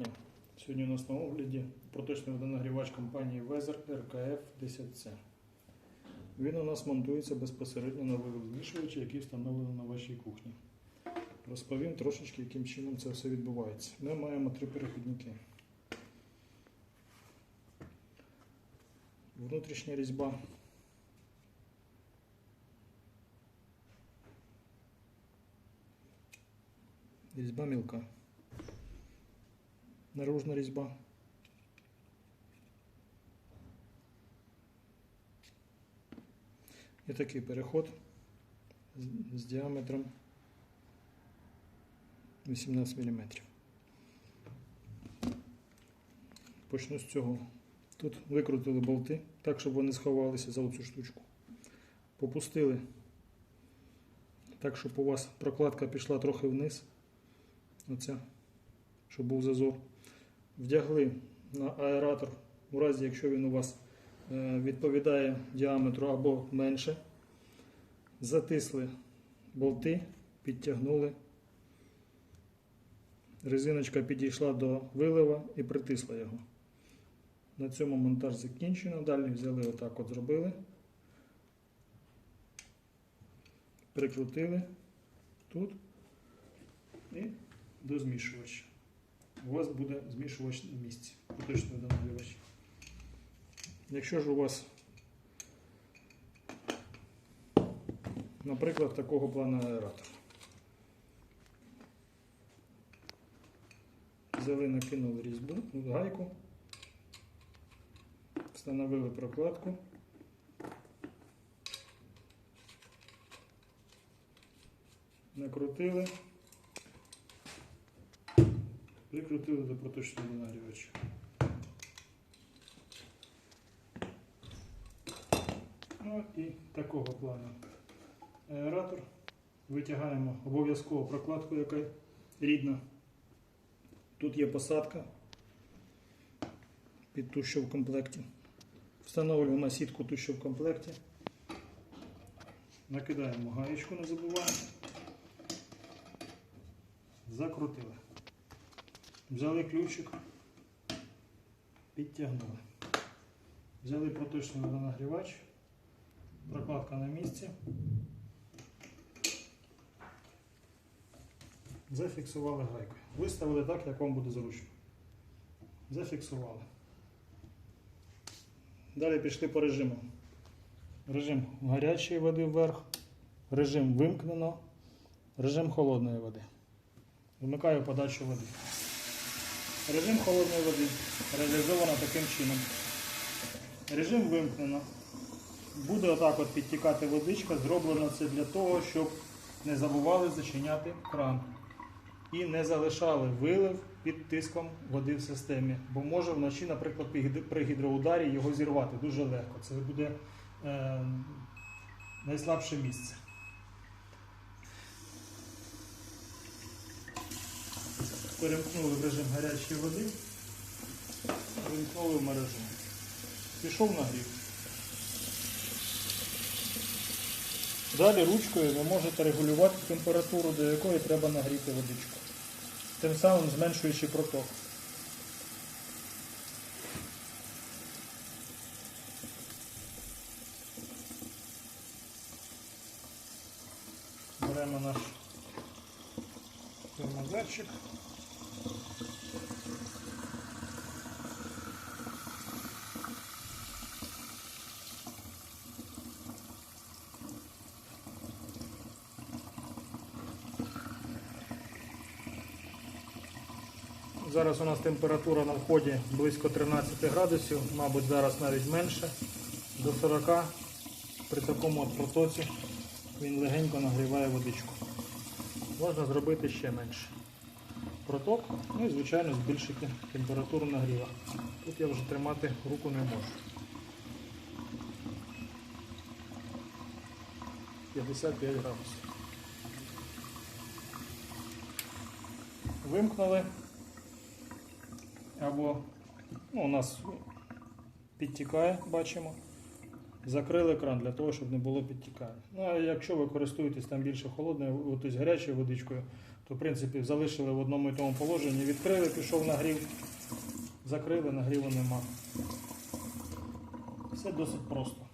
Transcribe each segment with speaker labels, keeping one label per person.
Speaker 1: дня. Сьогодні у нас на огляді проточний водонагрівач компанії Weather RKF 10C. Він у нас монтується безпосередньо на змішувачі, який встановлено на вашій кухні. Розповім трошечки, яким чином це все відбувається. Ми маємо три перехідники. Внутрішня різьба. Різьба мілка. Наружна різьба. І такий переход з, діаметром 18 мм. Почну з цього. Тут викрутили болти, так, щоб вони сховалися за оцю штучку. Попустили так, щоб у вас прокладка пішла трохи вниз. Оця, щоб був зазор. Вдягли на аератор, у разі, якщо він у вас е, відповідає діаметру або менше. Затисли болти, підтягнули. Резиночка підійшла до вилива і притисла його. На цьому монтаж закінчено. Далі взяли отак от зробили. Прикрутили тут і до змішувача. У вас буде змішувач на місці. Поточний водонагрівач. Якщо ж у вас, наприклад, такого плану аератор. Взяли, накинули різьбу, гайку, встановили прокладку. Накрутили. Прикрутили до проточного нагрівача. Ну і такого плану аератор. Витягаємо обов'язково прокладку, яка рідна. Тут є посадка під ту, що в комплекті. Встановлюємо сітку ту, що в комплекті. Накидаємо гаєчку, не забуваємо. Закрутили. Взяли ключик, підтягнули. Взяли проточний водонагрівач, прокладка на місці. Зафіксували гайкою. Виставили так, як вам буде зручно. Зафіксували. Далі пішли по режиму. Режим гарячої води вверх, режим вимкнено, режим холодної води. Вмикаю подачу води. Режим холодної води реалізовано таким чином. Режим вимкнено. Буде отак от підтікати водичка. Зроблено це для того, щоб не забували зачиняти кран. І не залишали вилив під тиском води в системі. Бо може вночі, наприклад, при гідроударі його зірвати дуже легко. Це буде е, найслабше місце. Перемкнули в режим гарячої води, вимкнули в мережу. Пішов нагрів. Далі ручкою ви можете регулювати температуру, до якої треба нагріти водичку. Тим самим зменшуючи проток. Беремо наш термозерчик. Зараз у нас температура на вході близько 13 градусів, мабуть, зараз навіть менше, до 40. При такому от протоці він легенько нагріває водичку. Можна зробити ще менше. Проток, ну і звичайно збільшити температуру нагріва. Тут я вже тримати руку не можу. 55 градусів. Вимкнули або ну, у нас підтікає, бачимо. Закрили кран для того, щоб не було підтікання. Ну, а якщо ви користуєтесь там більше холодною, тобто гарячою водичкою, то в принципі залишили в одному і тому положенні, відкрили, пішов нагрів, закрили, нагріву нема. Все досить просто.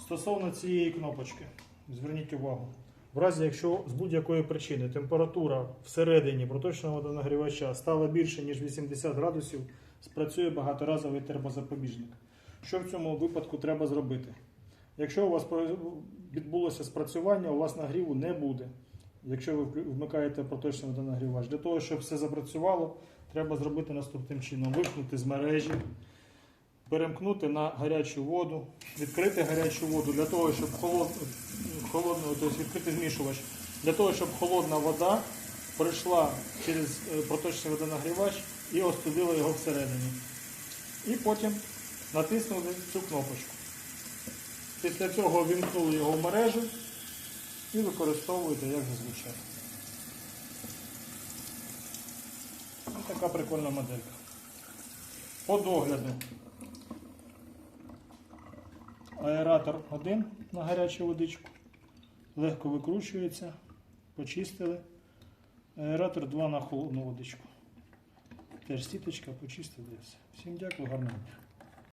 Speaker 1: Стосовно цієї кнопочки, зверніть увагу. В разі, якщо з будь-якої причини температура всередині проточного водонагрівача стала більше, ніж 80 градусів, спрацює багаторазовий термозапобіжник. Що в цьому випадку треба зробити? Якщо у вас відбулося спрацювання, у вас нагріву не буде. Якщо ви вмикаєте проточний водонагрівач. Для того, щоб все запрацювало, треба зробити наступним чином: вимкнути з мережі, перемкнути на гарячу воду, відкрити гарячу воду для того, щоб холод... холодну, тобто відкрити змішувач, для того, щоб холодна вода пройшла через е, проточний водонагрівач і остудила його всередині. І потім натиснули цю кнопочку. Після цього вімкнули його в мережу і використовуєте як зазвичай. Ось така прикольна моделька. По догляду. Аератор 1 на гарячу водичку. Легко викручується. Почистили. Аератор 2 на холодну водичку. Теж сіточка, почистили. Всім дякую, гарного дня.